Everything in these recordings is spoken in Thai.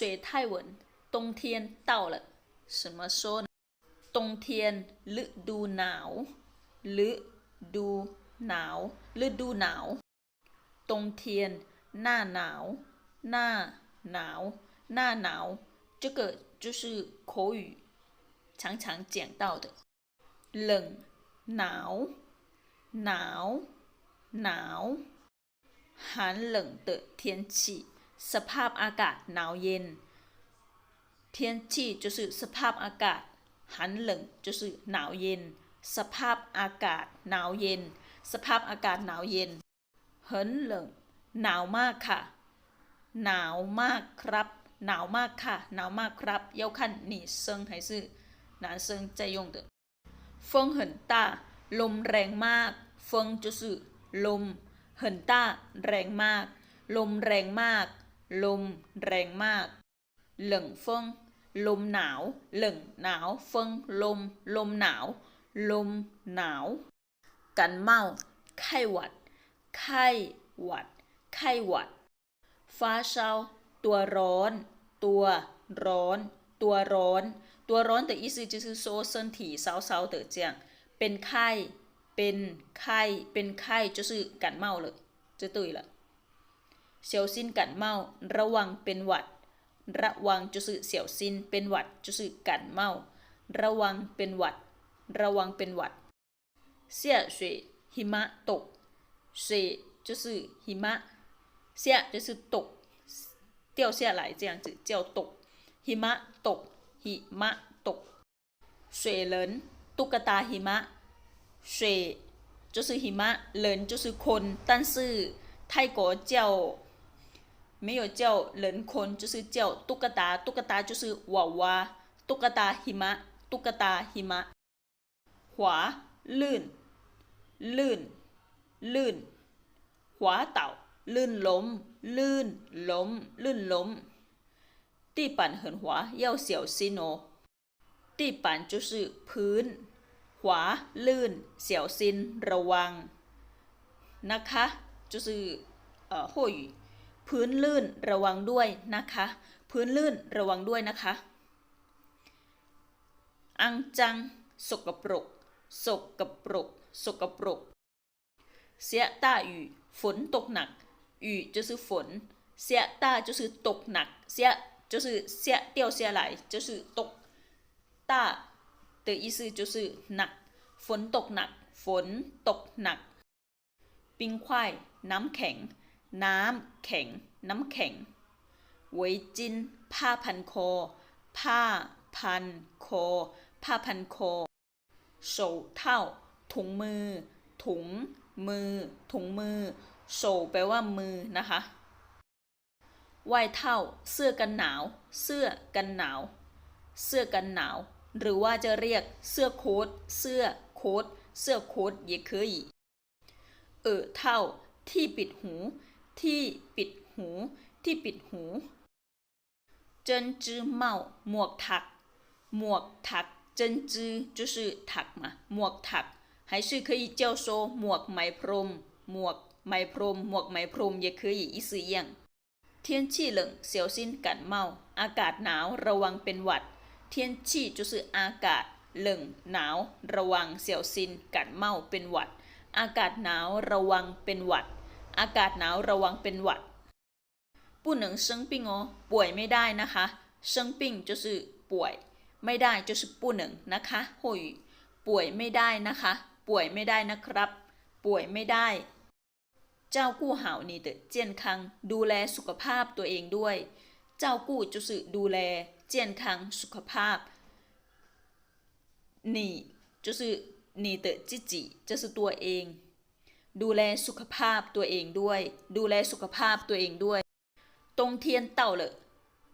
水泰文冬天到了怎么说呢冬天ฤดูหนาวฤดูหนาวฤดูหนาว冬天หน้าหนาวหน้าหนาวหน้าหนาว这个就是口语常常讲到的冷หนาวหนาวหนาว寒冷的天气 สภาพอากาศหนาวเย็น天气就是สภาพอากาศ寒冷就是หนาวเย็น สภาพอากาศหนาวเย็น สภาพอากาศหนาวเย็น很冷หนาวมากค่ะ หนาวมากครับ หนาวมากค่ะ หนาวมากครับ要看女生还是男生在用的风很大ลมแรงมาก风就是ลม很大แรงมาก ลมแรงมาก ลมแรงมากหล่งเฟิงลมหนาวหล่งหนาวเฟิงลม ลมหนาว ลมหนาว กันเมาไข้หวัด ไข้หวัด ไข้หวัด ฟ้าเช้าตัวร้อน ตัวร้อน ตัวร้อน ตัวร้อนแต่อีซีจิซือโซเซนถี่เซาเซาเตอเจียง เป็นไข้ เป็นไข้ เป็นไข้จะซื้อกันเมาเลยจะตุยละ 是感冒了就对了小心感冒ระวังเป็นหวัด ระวัง就是小心เป็นหวัด就是感冒ระวังเป็นหวัด ระวังเป็นหวัด下雪หิมะตก水就是หิมะ下就是ตก掉下来这样子叫ตกหิมะตกหิมะตก水人ตุ๊กตาหิมะ水就是หิมะ人就是คน但是泰国叫 没有叫人คน就是叫ตุ๊กตาตุ๊กตา就是娃娃ตุ๊กตาหิมะตุ๊กตาหิมะ滑ลื่น ลื่น ลื่น滑倒ลื่นล้ม ลื่นล้ม ลื่นล้ม地板很滑要小心哦地板就是พื้น ขวา ลื่น เสี่ยวซิน ระวัง นะคะ就是เอ่อหัว语 พื้นลื่น ระวังด้วยนะคะ พื้นลื่น ระวังด้วยนะคะ อังจัง สกปรก สกปรก สกปรก เสีย大雨ฝนตกหนัก雨就是ฝนเสีย大就是ตกหนักเสีย就是下掉下来就是ตก大的意思就是หนัก ฝนตกหนัก ฝนตกหนัก ปิ้งควาย น้ำแข็ง น้ำแข็ง น้ำแข็งไวยจิน ผ้าพันคอ ผ้าพันคอ ผ้าพันคอ手套ถุงมือ ถุงมือ ถุงมือโ手แปลว่ามือนะคะ外套เสื้อกันหนาว เสื้อกันหนาว เสื้อกันหนาว หรือว่าจะเรียกเสื้อโค้ท เสื้อโค้ท เสื้อโค้ท也可以เออเท่า ที่ปิดหู ที่ปิดหู ที่ปิดหู针织帽หมวกถัก หมวกถัก针织就是ถัก嘛หมวกถัก还是可以叫说หมวกไหมพรม หมวกไหมพรม หมวกไหมพรม也可以意思一样天气冷小心感冒อากาศหนาวระวังเป็นหวัด天气就是อากาศ冷หนาว ระวังเสี่ยวซิน感冒เป็นหวัด อากาศหนาวระวังเป็นหวัด อากาศหนาวระวังเป็นหวัด不能生病哦ป่วยไม่ได้นะคะ生病就是ป่วย ไม่ได้就是不能นะคะหัว语ป่วยไม่ได้นะคะ ป่วยไม่ได้นะครับ ป่วยไม่ได้照顾好你的健康ดูแลสุขภาพตัวเองด้วย照顾就是ดูแล健康สุขภาพ你就是你的自己就是ตัวเอง ดูแลสุขภาพตัวเองด้วย ดูแลสุขภาพตัวเองด้วย ตรงเทียนเต่าเลย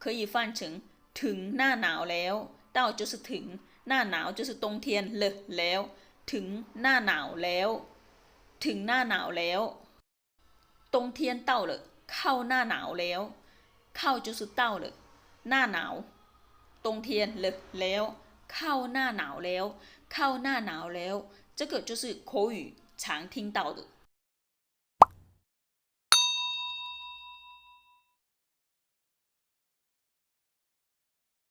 เคยฟันถึงถึงหน้าหนาวแล้ว เต่าจะสถึงหน้าหนาวจะสตรงเทียนเลยแล้ว ถึงหน้าหนาวแล้ว ถึงหน้าหนาวแล้ว ตรงเทียนเต่าเลยเข้าหน้าหนาวแล้ว เข้าจะสเต่าเลยหน้าหนาว ตรงเทียนเลยแล้ว เข้าหน้าหนาวแล้ว เข้าหน้าหนาวแล้ว จะเกิดจะสึโควิด 常听到的。